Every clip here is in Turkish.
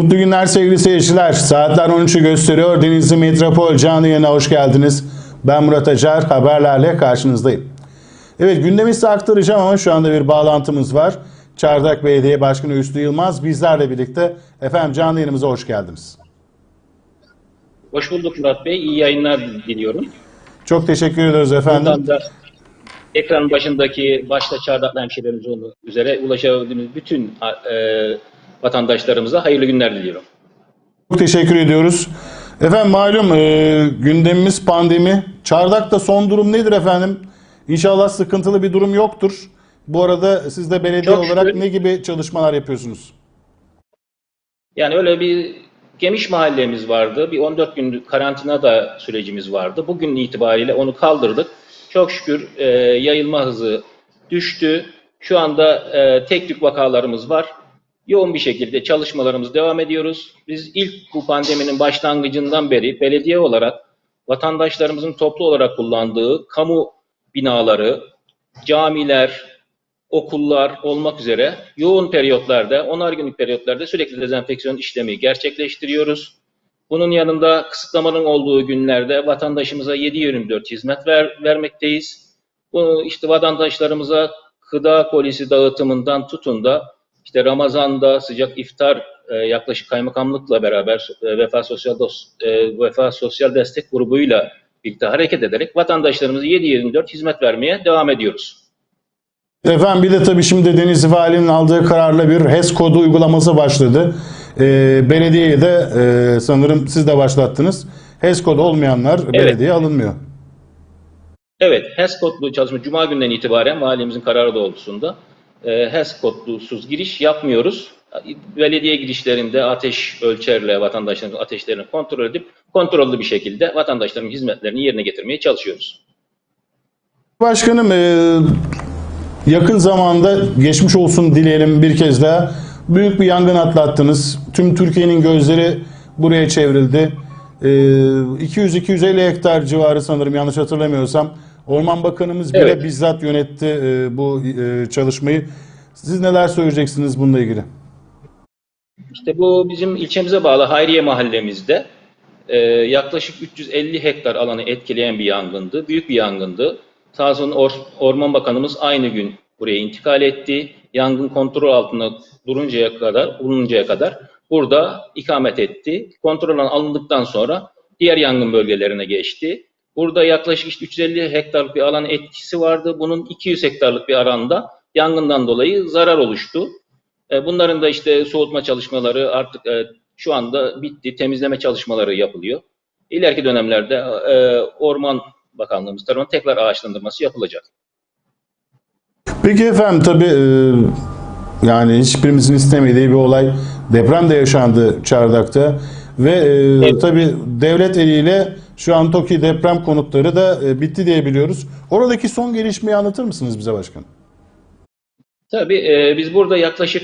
Mutlu günler sevgili seyirciler. Saatler 13'ü gösteriyor. Denizli Metropol canlı yayına hoş geldiniz. Ben Murat Acar. Haberlerle karşınızdayım. Evet gündemi size aktaracağım ama şu anda bir bağlantımız var. Çardak Belediye Başkanı Hüsnü Yılmaz bizlerle birlikte. Efendim canlı yayınımıza hoş geldiniz. Hoş bulduk Murat Bey. İyi yayınlar diliyorum. Çok teşekkür ediyoruz efendim. Buradan da ekran başındaki başta Çardaklı hemşehrilerimiz olmak üzere ulaşabildiğimiz bütün e, vatandaşlarımıza hayırlı günler diliyorum. Çok teşekkür ediyoruz. Efendim malum e, gündemimiz pandemi. Çardak'ta son durum nedir efendim? İnşallah sıkıntılı bir durum yoktur. Bu arada siz de belediye Çok olarak şükür. ne gibi çalışmalar yapıyorsunuz? Yani öyle bir Gemiş mahallemiz vardı. Bir 14 günlük karantina da sürecimiz vardı. Bugün itibariyle onu kaldırdık. Çok şükür e, yayılma hızı düştü. Şu anda e, tek tük vakalarımız var. Yoğun bir şekilde çalışmalarımız devam ediyoruz. Biz ilk bu pandeminin başlangıcından beri belediye olarak vatandaşlarımızın toplu olarak kullandığı kamu binaları, camiler, okullar olmak üzere yoğun periyotlarda, onar günlük periyotlarda sürekli dezenfeksiyon işlemi gerçekleştiriyoruz. Bunun yanında kısıtlamanın olduğu günlerde vatandaşımıza 7-24 hizmet ver, vermekteyiz. Bu işte vatandaşlarımıza gıda kolisi dağıtımından tutun da işte Ramazan'da sıcak iftar e, yaklaşık kaymakamlıkla beraber e, Vefa Sosyal Dos, e, Vefa Sosyal Destek grubuyla birlikte hareket ederek vatandaşlarımıza 7-24 hizmet vermeye devam ediyoruz. Efendim bir de tabii şimdi Denizli Valinin aldığı kararla bir HES kodu uygulaması başladı. E, belediyeye de e, sanırım siz de başlattınız. HES kodu olmayanlar belediyeye alınmıyor. Evet, HES kodlu çalışma Cuma günden itibaren valimizin kararı doğrultusunda e, HES kodlusuz giriş yapmıyoruz. Belediye girişlerinde ateş ölçerle vatandaşların ateşlerini kontrol edip kontrollü bir şekilde vatandaşların hizmetlerini yerine getirmeye çalışıyoruz. Başkanım e, yakın zamanda geçmiş olsun dileyelim bir kez daha. Büyük bir yangın atlattınız. Tüm Türkiye'nin gözleri buraya çevrildi. E, 200-250 hektar civarı sanırım yanlış hatırlamıyorsam. Orman Bakanımız bile Evet. bizzat yönetti e, bu e, çalışmayı. Siz neler söyleyeceksiniz bununla ilgili? İşte bu bizim ilçemize bağlı Hayriye mahallemizde e, yaklaşık 350 hektar alanı etkileyen bir yangındı. Büyük bir yangındı. Olsun Or- Orman Bakanımız aynı gün buraya intikal etti. Yangın kontrol altında duruncaya kadar, bulununcaya kadar burada ikamet etti. Kontrol alındıktan sonra diğer yangın bölgelerine geçti. Burada yaklaşık işte 350 hektarlık bir alan etkisi vardı. Bunun 200 hektarlık bir alanda yangından dolayı zarar oluştu. E, Bunların da işte soğutma çalışmaları artık e, şu anda bitti. Temizleme çalışmaları yapılıyor. İleriki dönemlerde e, Orman Bakanlığımız tarafından tekrar ağaçlandırması yapılacak. Peki efendim tabii yani hiçbirimizin istemediği bir olay deprem de yaşandı Çardak'ta ve Evet. tabii devlet eliyle şu an TOKİ deprem konutları da e, bitti diye biliyoruz. Oradaki son gelişmeyi anlatır mısınız bize başkanım? Tabii e, biz burada yaklaşık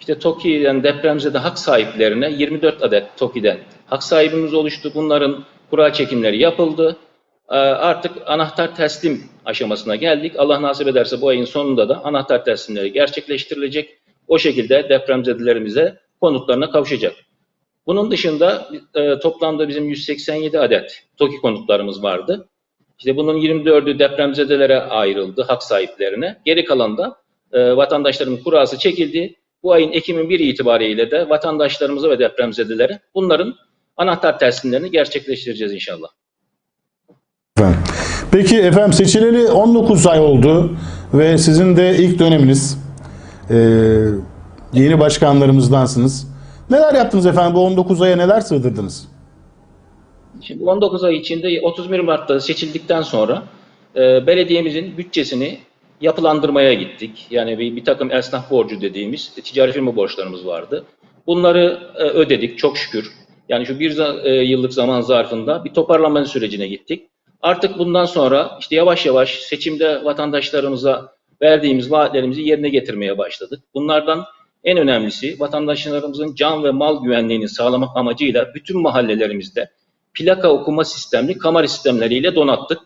işte TOKİ'den depremzede hak sahiplerine 24 adet TOKİ'den hak sahibimiz oluştu. Bunların kura çekimleri yapıldı. E, artık anahtar teslim aşamasına geldik. Allah nasip ederse bu ayın sonunda da anahtar teslimleri gerçekleştirilecek. O şekilde depremzedelerimize konutlarına kavuşacak. Bunun dışında e, toplamda bizim 187 adet TOKİ konutlarımız vardı. İşte bunun 24'ü depremzedelere ayrıldı, hak sahiplerine. Geri kalan da e, vatandaşların kurası çekildi. Bu ayın Ekim'in 1 itibariyle de vatandaşlarımıza ve depremzedelere bunların anahtar teslimlerini gerçekleştireceğiz inşallah. Peki efendim seçileli 19 ay oldu ve sizin de ilk döneminiz e, yeni başkanlarımızdansınız. Neler yaptınız efendim bu 19 aya neler sığdırdınız? Şimdi 19 ay içinde 31 Mart'ta seçildikten sonra e, belediyemizin bütçesini yapılandırmaya gittik. Yani bir, bir takım esnaf borcu dediğimiz ticari firma borçlarımız vardı. Bunları e, ödedik çok şükür. Yani şu bir e, yıllık zaman zarfında bir toparlanma sürecine gittik. Artık bundan sonra işte yavaş yavaş seçimde vatandaşlarımıza verdiğimiz vaatlerimizi yerine getirmeye başladık. Bunlardan en önemlisi vatandaşlarımızın can ve mal güvenliğini sağlamak amacıyla bütün mahallelerimizde plaka okuma sistemli kamera sistemleriyle donattık.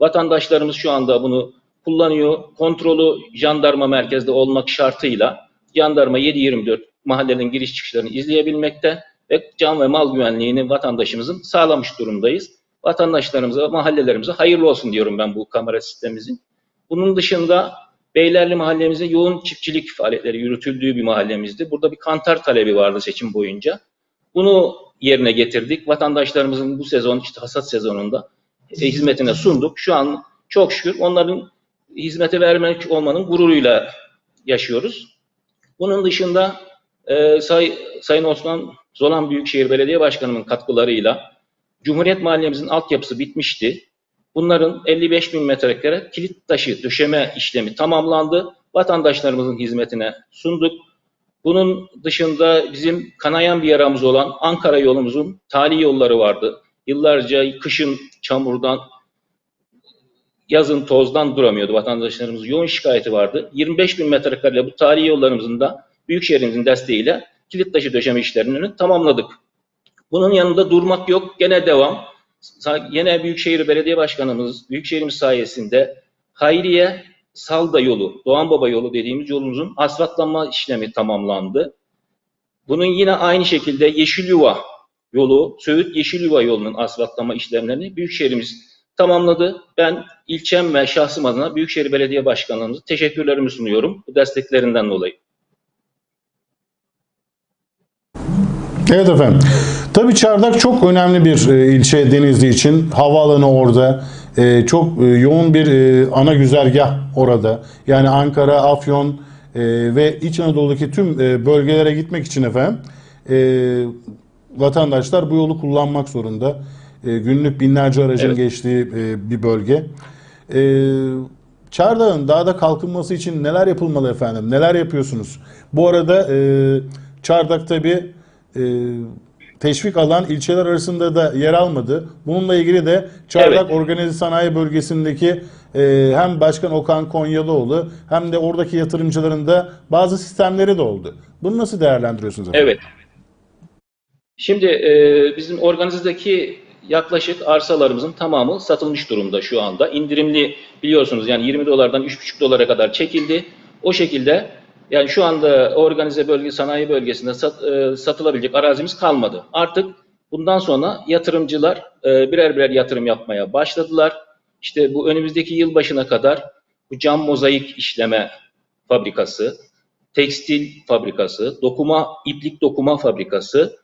Vatandaşlarımız şu anda bunu kullanıyor. Kontrolü jandarma merkezde olmak şartıyla jandarma 7-24 mahallelerin giriş çıkışlarını izleyebilmekte ve can ve mal güvenliğini vatandaşımızın sağlamış durumdayız. Vatandaşlarımıza, mahallelerimize hayırlı olsun diyorum ben bu kamera sistemimizin. Bunun dışında Beylerli mahallemizde yoğun çiftçilik faaliyetleri yürütüldüğü bir mahallemizdi. Burada bir kantar talebi vardı seçim boyunca. Bunu yerine getirdik. Vatandaşlarımızın bu sezon işte hasat sezonunda e, hizmetine sunduk. Şu an çok şükür onların hizmete vermek olmanın gururuyla yaşıyoruz. Bunun dışında e, Say, Sayın Osman Zolan Büyükşehir Belediye Başkanı'nın katkılarıyla Cumhuriyet Mahallemizin altyapısı bitmişti. Bunların 55 bin metrekare kilit taşı döşeme işlemi tamamlandı. Vatandaşlarımızın hizmetine sunduk. Bunun dışında bizim kanayan bir yaramız olan Ankara yolumuzun tali yolları vardı. Yıllarca kışın çamurdan, yazın tozdan duramıyordu vatandaşlarımız. Yoğun şikayeti vardı. 25 bin metrekare bu tali yollarımızın da Büyükşehirimizin desteğiyle kilit taşı döşeme işlerini tamamladık. Bunun yanında durmak yok. Gene devam. Yine Büyükşehir Belediye Başkanımız, Büyükşehirimiz sayesinde Hayriye Salda yolu, Doğan Baba yolu dediğimiz yolumuzun asfaltlanma işlemi tamamlandı. Bunun yine aynı şekilde Yeşilyuva yolu, Söğüt Yeşilyuva yolunun asfaltlama işlemlerini Büyükşehirimiz tamamladı. Ben ilçem ve şahsım adına Büyükşehir Belediye Başkanlığımıza teşekkürlerimi sunuyorum bu desteklerinden dolayı. Evet efendim. Tabii Çardak çok önemli bir e, ilçe Denizli için. Havaalanı orada. E, çok e, yoğun bir ana güzergah orada. Yani Ankara, Afyon ve İç Anadolu'daki tüm bölgelere gitmek için efendim vatandaşlar bu yolu kullanmak zorunda. Günlük binlerce aracın Evet. geçtiği bir bölge. Çardağ'ın dağda kalkınması için neler yapılmalı efendim? Neler yapıyorsunuz? Bu arada Çardak tabii teşvik alan ilçeler arasında da yer almadı. Bununla ilgili de Çardak Evet. Organize Sanayi Bölgesi'ndeki e, hem Başkan Okan Konyalıoğlu hem de oradaki yatırımcıların da bazı sistemleri de oldu. Bunu nasıl değerlendiriyorsunuz efendim? Evet. Şimdi e, bizim organizedeki yaklaşık arsalarımızın tamamı satılmış durumda şu anda. İndirimli biliyorsunuz yani 20 dolardan 3,5 dolara kadar çekildi. O şekilde yani şu anda organize bölge sanayi bölgesinde sat- e, satılabilecek arazimiz kalmadı. Artık bundan sonra yatırımcılar e, birer birer yatırım yapmaya başladılar. İşte bu önümüzdeki yıl başına kadar bu cam mozaik işleme fabrikası, tekstil fabrikası, dokuma, iplik dokuma fabrikası,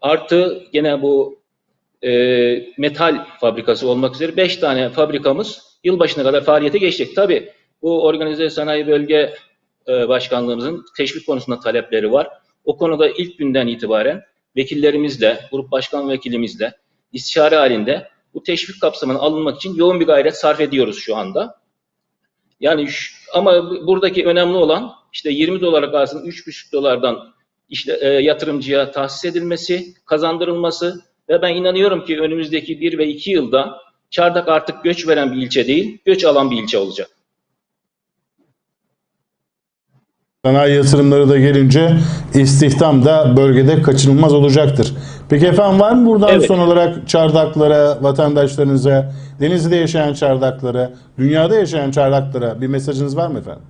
artı gene bu e, metal fabrikası olmak üzere 5 tane fabrikamız yılbaşına kadar faaliyete geçecek. Tabii bu organize sanayi bölge e, başkanlığımızın teşvik konusunda talepleri var. O konuda ilk günden itibaren vekillerimizle, grup başkan vekilimizle istişare halinde bu teşvik kapsamına alınmak için yoğun bir gayret sarf ediyoruz şu anda. Yani şu- ama bu- buradaki önemli olan işte 20 dolara kalsın 3,5 dolardan işte, e, yatırımcıya tahsis edilmesi, kazandırılması ve ben inanıyorum ki önümüzdeki 1 ve 2 yılda Çardak artık göç veren bir ilçe değil, göç alan bir ilçe olacak. Sanayi yatırımları da gelince istihdam da bölgede kaçınılmaz olacaktır. Peki efendim var mı buradan Evet. son olarak çardaklara, vatandaşlarınıza, Denizli'de yaşayan çardaklara, dünyada yaşayan çardaklara bir mesajınız var mı efendim?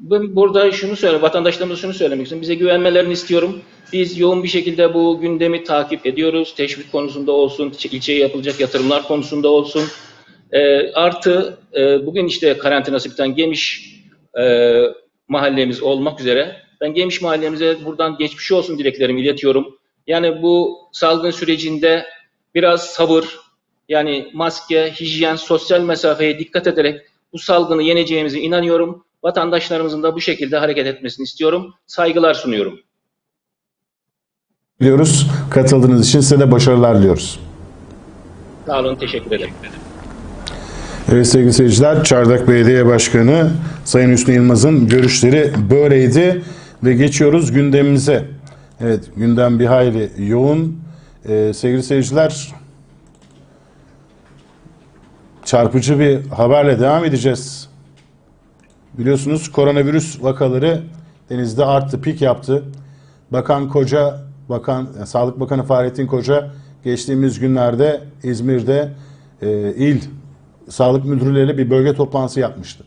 Ben burada şunu söyle, vatandaşlarımıza şunu söylemek istiyorum. Bize güvenmelerini istiyorum. Biz yoğun bir şekilde bu gündemi takip ediyoruz. Teşvik konusunda olsun, ilçeye yapılacak yatırımlar konusunda olsun. Ee, artı e, bugün işte karantinası biten Gemiş e, mahallemiz olmak üzere ben Gemiş mahallemize buradan geçmiş olsun dileklerimi iletiyorum. Yani bu salgın sürecinde biraz sabır, yani maske, hijyen, sosyal mesafeye dikkat ederek bu salgını yeneceğimize inanıyorum. Vatandaşlarımızın da bu şekilde hareket etmesini istiyorum. Saygılar sunuyorum. Biliyoruz. Katıldığınız için size de başarılar diliyoruz. Sağ olun, teşekkür ederim. Evet sevgili seyirciler, Çardak Belediye Başkanı Sayın Hüsnü Yılmaz'ın görüşleri böyleydi ve geçiyoruz gündemimize. Evet, gündem bir hayli yoğun. Ee, sevgili seyirciler, çarpıcı bir haberle devam edeceğiz. Biliyorsunuz koronavirüs vakaları denizde arttı, pik yaptı. Bakan Koca, Bakan Sağlık Bakanı Fahrettin Koca geçtiğimiz günlerde İzmir'de e, il sağlık müdürleriyle bir bölge toplantısı yapmıştı.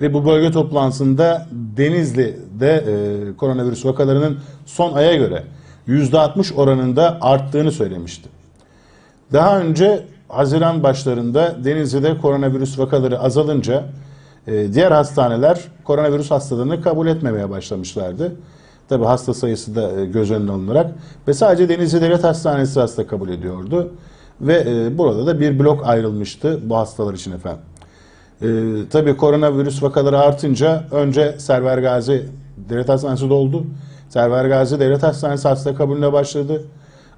Ve bu bölge toplantısında Denizli'de e, koronavirüs vakalarının son aya göre %60 oranında arttığını söylemişti. Daha önce Haziran başlarında Denizli'de koronavirüs vakaları azalınca e, diğer hastaneler koronavirüs hastalığını kabul etmemeye başlamışlardı. Tabi hasta sayısı da e, göz önüne alınarak ve sadece Denizli Devlet Hastanesi hasta kabul ediyordu. Ve e, burada da bir blok ayrılmıştı bu hastalar için efendim. E, tabii koronavirüs vakaları artınca önce Server Gazi Devlet Hastanesi doldu. Server Gazi Devlet Hastanesi hasta kabulüne başladı.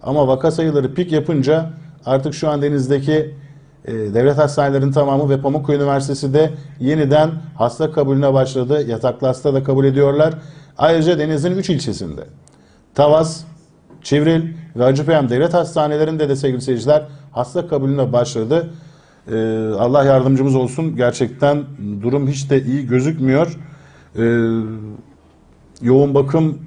Ama vaka sayıları pik yapınca artık şu an denizdeki e, devlet hastanelerinin tamamı ve Pamukkale Üniversitesi de yeniden hasta kabulüne başladı. Yataklı hasta da kabul ediyorlar. Ayrıca denizin 3 ilçesinde Tavas, Çivril ve Hacıpeyam devlet hastanelerinde de sevgili seyirciler hasta kabulüne başladı. Ee, Allah yardımcımız olsun. Gerçekten durum hiç de iyi gözükmüyor. Ee, yoğun bakım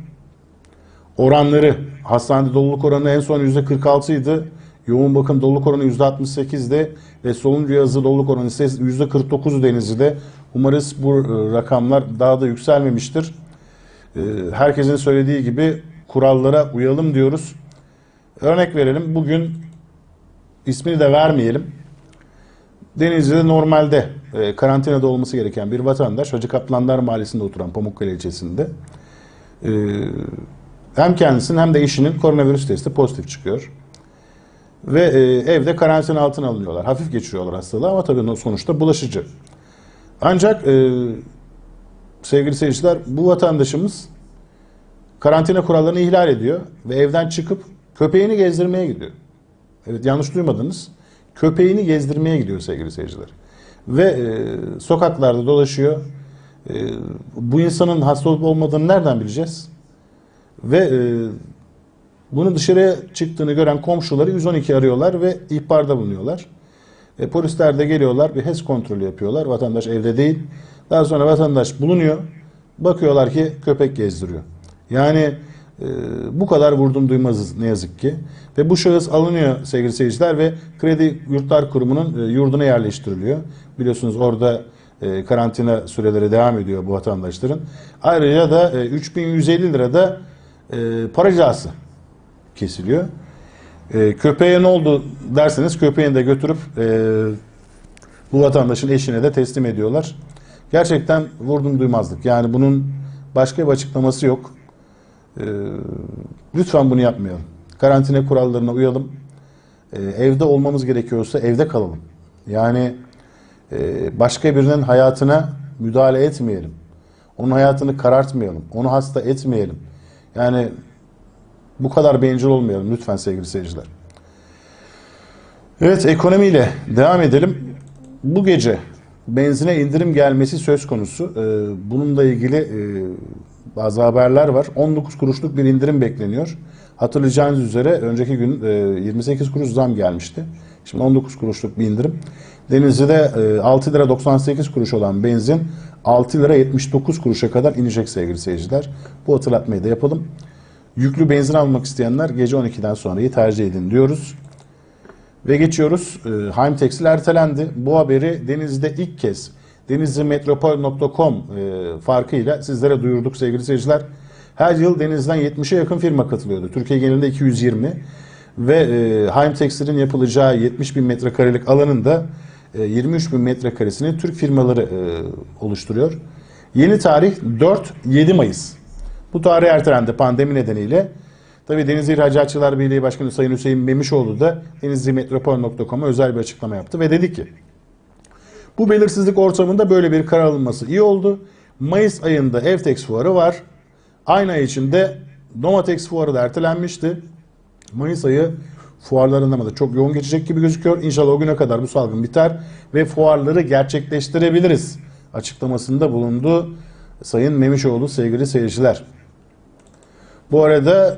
oranları hastanede doluluk oranı en son %46 idi. Yoğun bakım doluluk oranı %68'di ve solunum cihazı doluluk oranı ise %49 Denizli'de. Umarız bu e, rakamlar daha da yükselmemiştir. Ee, herkesin söylediği gibi kurallara uyalım diyoruz. Örnek verelim. Bugün ismini de vermeyelim. Denizli'de normalde e, karantinada olması gereken bir vatandaş Hacı Kaplanlar Mahallesi'nde oturan Pamukkale ilçesinde e, hem kendisinin hem de eşinin koronavirüs testi pozitif çıkıyor. Ve e, evde karantina altına alınıyorlar. Hafif geçiriyorlar hastalığı ama tabii sonuçta bulaşıcı. Ancak e, sevgili seyirciler bu vatandaşımız karantina kurallarını ihlal ediyor ve evden çıkıp köpeğini gezdirmeye gidiyor. Evet yanlış duymadınız. Köpeğini gezdirmeye gidiyor sevgili seyirciler. Ve e, sokaklarda dolaşıyor. E, bu insanın hasta olup olmadığını nereden bileceğiz? Ve e, bunu dışarıya çıktığını gören komşuları 112 arıyorlar ve ihbarda bulunuyorlar. E, polisler de geliyorlar bir HES kontrolü yapıyorlar. Vatandaş evde değil. Daha sonra vatandaş bulunuyor. Bakıyorlar ki köpek gezdiriyor. Yani e, bu kadar vurdum duymazız ne yazık ki. Ve bu şahıs alınıyor sevgili seyirciler ve Kredi Yurtlar Kurumu'nun e, yurduna yerleştiriliyor. Biliyorsunuz orada e, karantina süreleri devam ediyor bu vatandaşların. Ayrıca da e, 3150 lirada e, para cezası kesiliyor. Köpeğe ne oldu derseniz köpeğini de götürüp bu vatandaşın eşine de teslim ediyorlar. Gerçekten vurdum duymazlık. Yani bunun başka bir açıklaması yok. E, lütfen bunu yapmayalım. Karantina kurallarına uyalım. E, evde olmamız gerekiyorsa evde kalalım. Yani e, başka birinin hayatına müdahale etmeyelim. Onun hayatını karartmayalım. Onu hasta etmeyelim. Yani bu kadar bencil olmayalım lütfen sevgili seyirciler. Evet ekonomiyle devam edelim. Bu gece benzine indirim gelmesi söz konusu. Ee, bununla ilgili e, bazı haberler var. 19 kuruşluk bir indirim bekleniyor. Hatırlayacağınız üzere önceki gün e, 28 kuruş zam gelmişti. Şimdi 19 kuruşluk bir indirim. Denizli'de e, 6 lira 98 kuruş olan benzin 6 lira 79 kuruşa kadar inecek sevgili seyirciler. Bu hatırlatmayı da yapalım. Yüklü benzin almak isteyenler gece 12'den sonrayı tercih edin diyoruz. Ve geçiyoruz. E, Haim Tekstil ertelendi. Bu haberi Denizli'de ilk kez denizlimetropol.com e, farkıyla sizlere duyurduk sevgili seyirciler. Her yıl Denizli'den 70'e yakın firma katılıyordu. Türkiye genelinde 220 ve e, Haim Tekstil'in yapılacağı 70 bin metrekarelik alanın da e, 23 bin metrekaresini Türk firmaları e, oluşturuyor. Yeni tarih 4-7 Mayıs. Bu tarih ertelendi pandemi nedeniyle. Tabii Denizli İhracatçılar Birliği Başkanı Sayın Hüseyin Memişoğlu da denizlimetropol.com'a özel bir açıklama yaptı ve dedi ki bu belirsizlik ortamında böyle bir karar alınması iyi oldu. Mayıs ayında Evtex fuarı var. Aynı ay içinde Domatex fuarı da ertelenmişti. Mayıs ayı fuarlarında da çok yoğun geçecek gibi gözüküyor. İnşallah o güne kadar bu salgın biter ve fuarları gerçekleştirebiliriz açıklamasında bulundu Sayın Memişoğlu sevgili seyirciler. Bu arada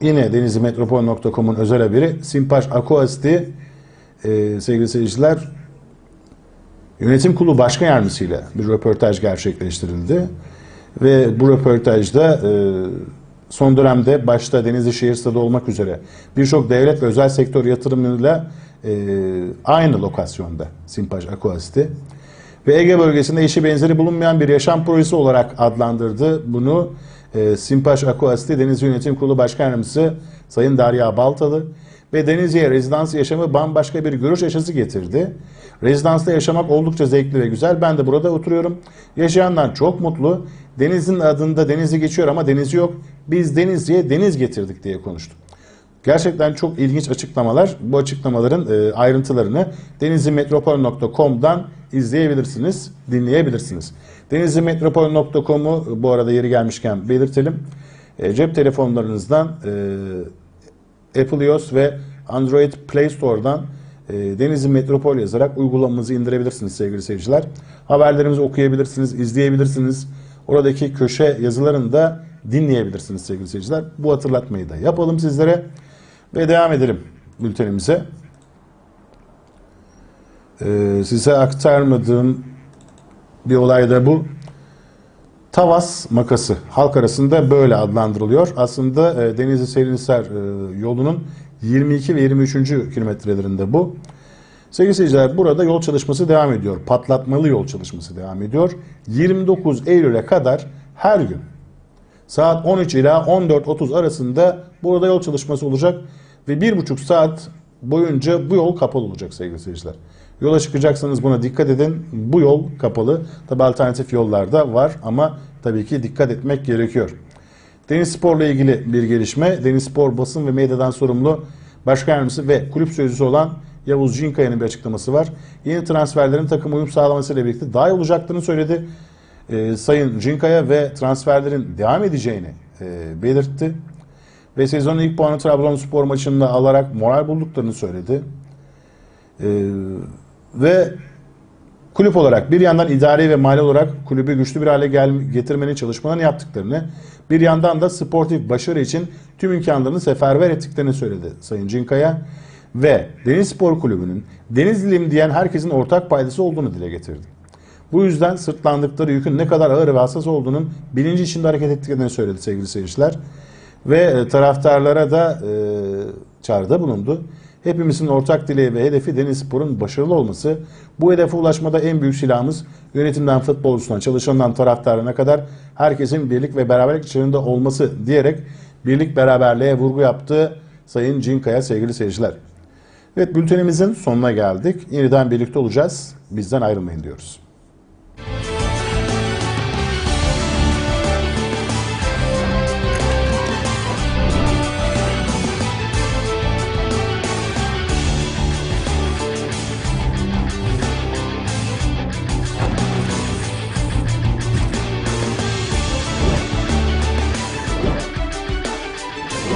yine denizlimetropol.com'un özel haberi Simpaş Aquasti e, sevgili seyirciler yönetim kurulu başkan yardımcısıyla bir röportaj gerçekleştirildi. Ve bu röportajda e, son dönemde başta Denizli Şehir olmak üzere birçok devlet ve özel sektör yatırımıyla e, aynı lokasyonda Simpaş Aquasti ve Ege bölgesinde eşi benzeri bulunmayan bir yaşam projesi olarak adlandırdı. Bunu e, Simpaş Aquasti Deniz Yönetim Kurulu Başkan Yardımcısı Sayın Derya Baltalı ve Denizli'ye rezidans yaşamı bambaşka bir görüş açısı getirdi. Rezidansta yaşamak oldukça zevkli ve güzel. Ben de burada oturuyorum. Yaşayanlar çok mutlu. Denizin adında Denizli geçiyor ama denizi yok. Biz Denizli'ye deniz getirdik diye konuştu. Gerçekten çok ilginç açıklamalar. Bu açıklamaların e, ayrıntılarını denizlimetropol.com'dan izleyebilirsiniz, dinleyebilirsiniz. Denizlimetropol.com'u bu arada yeri gelmişken belirtelim. E, cep telefonlarınızdan e, Apple iOS ve Android Play Store'dan e, Denizli Metropol yazarak uygulamamızı indirebilirsiniz sevgili seyirciler. Haberlerimizi okuyabilirsiniz, izleyebilirsiniz. Oradaki köşe yazılarını da dinleyebilirsiniz sevgili seyirciler. Bu hatırlatmayı da yapalım sizlere ve devam edelim bültenimize. Ee, size aktarmadığım bir olay da bu. Tavas makası halk arasında böyle adlandırılıyor. Aslında e, Denizli Serinhisar e, yolunun 22 ve 23. kilometrelerinde bu. Sevgili seyirciler burada yol çalışması devam ediyor. Patlatmalı yol çalışması devam ediyor. 29 Eylül'e kadar her gün saat 13 ila 14.30 arasında burada yol çalışması olacak ve bir buçuk saat boyunca bu yol kapalı olacak sevgili seyirciler. Yola çıkacaksanız buna dikkat edin. Bu yol kapalı. Tabi alternatif yollar da var ama tabii ki dikkat etmek gerekiyor. Deniz Spor'la ilgili bir gelişme. Deniz Spor basın ve medyadan sorumlu başkan yardımcısı ve kulüp sözcüsü olan Yavuz Cinkaya'nın bir açıklaması var. Yeni transferlerin takım uyum sağlamasıyla birlikte daha iyi olacaklarını söyledi. Ee, Sayın Cinkaya ve transferlerin devam edeceğini e, belirtti. Ve sezonun ilk puanı Trabzonspor maçında alarak moral bulduklarını söyledi. Ee, ve kulüp olarak bir yandan idari ve mali olarak kulübü güçlü bir hale gel getirmenin çalışmalarını yaptıklarını, bir yandan da sportif başarı için tüm imkanlarını seferber ettiklerini söyledi Sayın Cinkaya. Ve Deniz Spor Kulübü'nün Denizliyim diyen herkesin ortak paydası olduğunu dile getirdi. Bu yüzden sırtlandıkları yükün ne kadar ağır ve hassas olduğunun bilinci içinde hareket ettiklerini söyledi sevgili seyirciler. Ve e, taraftarlara da e, çağrıda bulundu. Hepimizin ortak dileği ve hedefi Denizspor'un başarılı olması. Bu hedefe ulaşmada en büyük silahımız yönetimden futbolcusundan, çalışanından taraftarına kadar herkesin birlik ve beraberlik içerisinde olması diyerek birlik beraberliğe vurgu yaptı Sayın Cinkaya sevgili seyirciler. Evet bültenimizin sonuna geldik. Yeniden birlikte olacağız. Bizden ayrılmayın diyoruz.